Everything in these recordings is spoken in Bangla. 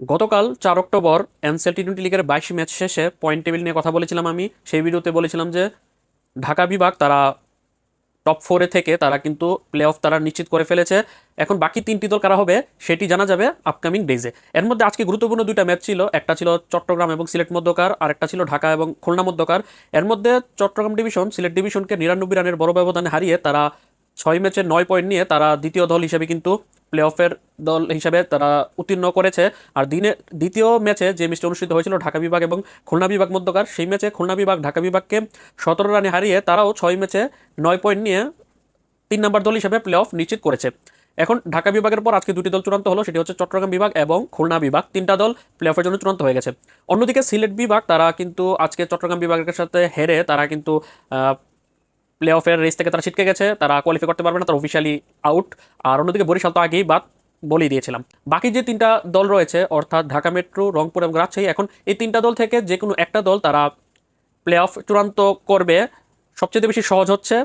গতকাল চার অক্টোবর এনসেল টি টোয়েন্টি লিগের বাইশ ম্যাচ শেষে পয়েন্ট টেবিল নিয়ে কথা বলেছিলাম আমি। সেই ভিডিওতে বলেছিলাম যে ঢাকা বিভাগ তারা টপ ফোরে থেকে তারা কিন্তু প্লে অফ তারা নিশ্চিত করে ফেলেছে। এখন বাকি তিনটি দল কারা হবে সেটি জানা যাবে আপকামিং ডেজে এর মধ্যে আজকে গুরুত্বপূর্ণ দুইটা ম্যাচ ছিল। একটা ছিল চট্টগ্রাম এবং সিলেট মধ্যকার, আর একটা ছিল ঢাকা এবং খুলনা মধ্যকার। এর মধ্যে চট্টগ্রাম ডিভিশন, সিলেট ডিভিশনকে নিরানব্বই রানের বড় ব্যবধানে হারিয়ে তারা ছয় ম্যাচে নয় পয়েন্ট নিয়ে তারা দ্বিতীয় দল হিসেবে কিন্তু প্লে অফের দল হিসাবে তারা উত্তীর্ণ করেছে। আর দিনে, দ্বিতীয় ম্যাচে যে ম্যাচটি অনুষ্ঠিত হয়েছিল ঢাকা বিভাগ এবং খুলনা বিভাগ মধ্যকার, সেই ম্যাচে খুলনা বিভাগ ঢাকা বিভাগকে সতেরো রানে হারিয়ে তারাও ছয় ম্যাচে নয় পয়েন্ট নিয়ে তিন নম্বর দল হিসেবে প্লে অফ নিশ্চিত করেছে। এখন ঢাকা বিভাগের পর আজকে দুটি দল চূড়ান্ত হলো, সেটি হচ্ছে চট্টগ্রাম বিভাগ এবং খুলনা বিভাগ। তিনটা দল প্লে অফের জন্য চূড়ান্ত হয়ে গেছে। অন্যদিকে সিলেট বিভাগ, তারা কিন্তু আজকে চট্টগ্রাম বিভাগের সাথে হেরে তারা কিন্তু প্লে অফের রেস থেকে তারা ছিটকে গেছে, তারা কোয়ালিফাই করতে পারবে না, তারা অফিসিয়ালি আউট আর অন্যদিকে বরিশাল তো আগেই বাদ, বলেই দিয়েছিলাম। বাকি যে তিনটা দল রয়েছে, অর্থাৎ ঢাকা মেট্রো, রংপুর এবং রাজশাহী, এখন এই তিনটা দল থেকে যে কোনো একটা দল তারা প্লে অফ চূড়ান্ত করবে। সবচেয়ে বেশি সহজ হচ্ছে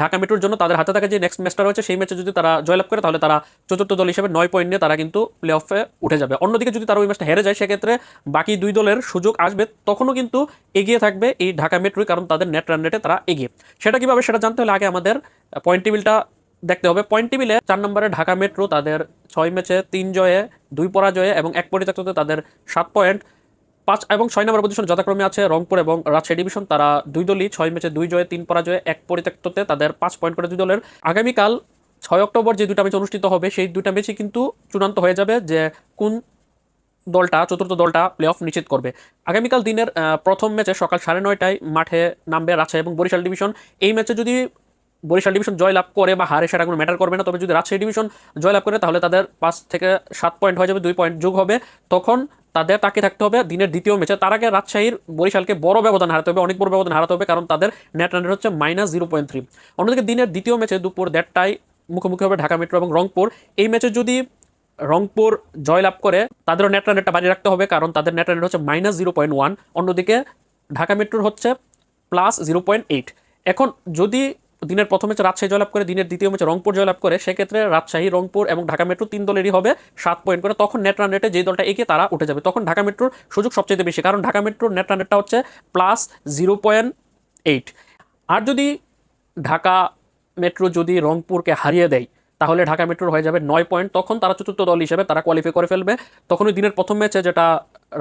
ঢাকা মেট্রোর জন্য তাদের হাতে থাকা যে নেক্সট ম্যাচটা রয়েছে, সেই ম্যাচে যদি তারা জয়লাভ করে, তাহলে তারা চতুর্থ দল হিসেবে নয় পয়েন্ট নিয়ে তারা কিন্তু প্লে অফে উঠে যাবে। অন্যদিকে যদি তারা ওই ম্যাচটা হেরে যায়, সেক্ষেত্রে বাকি দুই দলের সুযোগ আসবে, তখনও কিন্তু এগিয়ে থাকবে এই ঢাকা মেট্রোই, কারণ তাদের নেট রান রেটে তারা এগিয়ে। সেটা কীভাবে সেটা জানতে হলে আগে আমাদের পয়েন্ট টেবিলটা দেখতে হবে। পয়েন্ট টেবিলে চার নম্বরে ঢাকা মেট্রো তাদের ছয় ম্যাচে তিন জয়ে, দুই পরাজয়ে এবং এক পরিত্যক্ততে তাদের সাত পয়েন্ট পাঁচ এবং ছয় নম্বর পজিশন যথাক্রমে আছে রংপুর এবং রাজশাহী ডিভিশন তারা দুই দলই, ছয় ম্যাচে দুই জয়ে, তিন পরাজয়ে, এক পরিত্যক্ততে তাদের পাঁচ পয়েন্ট করে দুই দলের। আগামীকাল ছয় অক্টোবর যে দুটা ম্যাচ অনুষ্ঠিত হবে, সেই দুটা ম্যাচই কিন্তু চূড়ান্ত হয়ে যাবে যে কোন দলটা, চতুর্থ দলটা প্লে অফ নিশ্চিত করবে। আগামীকাল দিনের প্রথম ম্যাচে সকাল সাড়ে নয়টায় মাঠে নামবে রাজশাহী এবং বরিশাল ডিভিশন এই ম্যাচে যদি বরিশাল ডিভিশন জয়লাভ করে বা হারে সেটা কোনো ম্যাটার করবে না, তবে যদি রাজশাহী ডিভিশন জয়লাভ করে, তাহলে তাদের পাঁচ থেকে সাত পয়েন্ট হয়ে যাবে, দুই পয়েন্ট যোগ হবে। তখন তাদের তাকে থাকতে হবে দিনের দ্বিতীয় ম্যাচে। তার আগে রাজশাহীর বরিশালকে বড় ব্যবধান হারাতে হবে, অনেক বড় ব্যবধান হারাতে হবে, কারণ তাদের নেট রানের হচ্ছে মাইনাস জিরো পয়েন্ট থ্রি অন্যদিকে দিনের দ্বিতীয় ম্যাচে দুপুর দেড়টায় মুখোমুখি হবে ঢাকা মেট্রো এবং রংপুর। এই ম্যাচে যদি রংপুর জয়লাভ করে, তাদেরও নেট রানেরটা বাড়িয়ে রাখতে হবে, কারণ তাদের নেট রানের হচ্ছে মাইনাস জিরো পয়েন্ট ওয়ান অন্যদিকে ঢাকা মেট্রোর হচ্ছে প্লাস জিরো পয়েন্ট এইট এখন যদি দিনের প্রথম ম্যাচে রাজশাহী জয়লাভ করে, দিনের দ্বিতীয় ম্যাচে রংপুর জয়লাভ করে, সেক্ষেত্রে রাজশাহী, রংপুর এবং ঢাকা মেট্রো তিন দলেরই হবে সাত পয়েন্ট করে। তখন নেট রান রেটে যে দলটা এগিয়ে তারা উঠে যাবে। তখন ঢাকা মেট্রোর সুযোগ সবচেয়ে বেশি, কারণ ঢাকা মেট্রোর নেট রান রেটটা হচ্ছে প্লাস জিরো পয়েন্ট এইট আর যদি ঢাকা মেট্রো যদি রংপুরকে হারিয়ে দেয় তাহলে ঢাকা মেট্রোর হয়ে যাবে নয় পয়েন্ট। তখন তারা চতুর্থ দল হিসেবে তারা কোয়ালিফাই করে ফেলবে। তখনই দিনের প্রথম ম্যাচে যেটা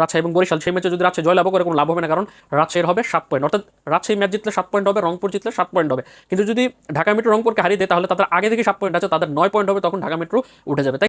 রাজশাহী এবং বরিশাল, সেই ম্যাচে যদি রাজশাহী জয়লাভ করে, কোনো লাভ হবে না, কারণ রাজশাহীর হবে সাত পয়েন্ট। অর্থাৎ রাজশাহী ম্যাচ জিতলে সাত পয়েন্ট হবে, রংপুর জিতলে সাত পয়েন্ট হবে। কিন্তু যদি ঢাকা মেট্রো রংপুরকে হারিয়ে দেয়, তাহলে তাদের আগে থেকে সাত পয়েন্ট আছে, তাদের নয় পয়েন্ট হবে, তখন ঢাকা মেট্রো উঠে যাবে।